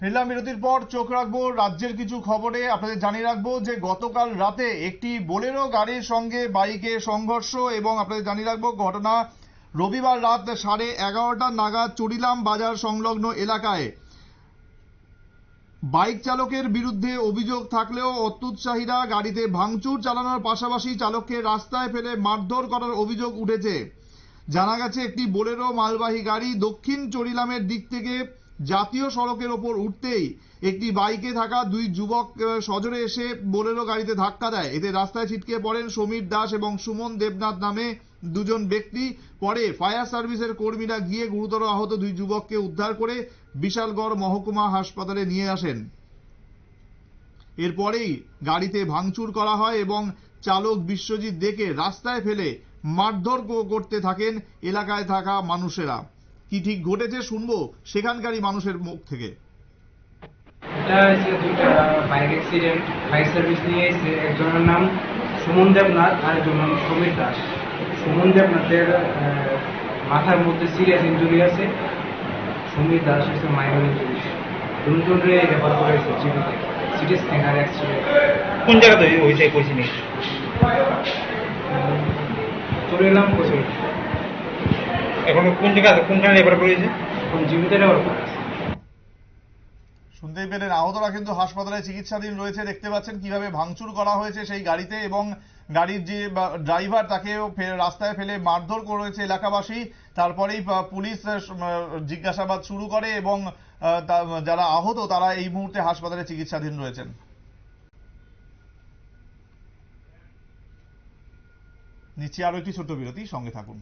ফিরলাম বিরতির পর চোখ রাখব রাজ্যের কিছু খবরে। আপনাদের জানিয়ে রাখব যে গতকাল রাতে একটি বোলেরো গাড়ির সঙ্গে বাইকে সংঘর্ষ এবং আপনাদের জানিয়ে রাখব ঘটনা রবিবার রাত সাড়ে এগারোটা নাগাদ চুরিলাম বাজার সংলগ্ন এলাকায়। বাইক চালকের বিরুদ্ধে অভিযোগ থাকলেও অত্যুৎসাহীরা গাড়িতে ভাঙচুর চালানোর পাশাপাশি চালককে রাস্তায় ফেলে মারধর করার অভিযোগ উঠেছে। জানা গেছে, একটি বোলেরো মালবাহী গাড়ি দক্ষিণ চরিলামের দিক থেকে জাতীয় সড়কের ওপর উঠতেই একটি বাইকে থাকা দুই যুবক সজোরে এসে বোলেরো গাড়িতে ধাক্কা দেয়। এতে রাস্তায় ছিটকে পড়েন সমীর দাস এবং সুমন দেবনাথ নামে দুজন ব্যক্তি। পরে ফায়ার সার্ভিসের কর্মীরা গিয়ে গুরুতর আহত দুই যুবককে উদ্ধার করে বিশালগড় মহকুমা হাসপাতালে নিয়ে আসেন। এরপরেই গাড়িতে ভাঙচুর করা হয় এবং চালক বিশ্বজিৎ দেখে রাস্তায় ফেলে মারধর করতে থাকেন এলাকায় থাকা মানুষেরা। কি ঠিক ঘটেছে শুনব সেখানকারই মানুষের মুখ থেকে। এটা হচ্ছে দুইটা বাইক অ্যাক্সিডেন্ট ফায়ার সার্ভিস নিয়ে এসে একজনের নাম সুমন দেবনাথ আর একজনের নাম সমীর দাস। সুমন দেবনাথের মাথার মধ্যে সিরিয়াস ইঞ্জুরি আছে। সমীর দাস হচ্ছে মাইনর ইঞ্জুরি দুজনরে রেফার জিবিতে সিটি স্ক্যানার অ্যাক্সিডেন্ট কোন জায়গাতে হয়েছে কইছি নি চলে এলাম এখন কোন জায়গা কোনখানে লেবার করেছে এখন জিবিতে রেফার করেছে শুনতেই পেলেন আহতরা কিন্তু হাসপাতালে চিকিৎসাধীন রয়েছে। দেখতে পাচ্ছেন কীভাবে ভাঙচুর করা হয়েছে সেই গাড়িতে এবং গাড়ির যে ড্রাইভার তাকেও রাস্তায় ফেলে মারধর করেছে এলাকাবাসী। তারপরেই পুলিশ জিজ্ঞাসাবাদ শুরু করে এবং আহ, যারা আহত তারা এই মুহূর্তে হাসপাতালে চিকিৎসাধীন রয়েছেন। নিচ্ছি আরও একটি ছোট্ট বিরতি সঙ্গে থাকুন।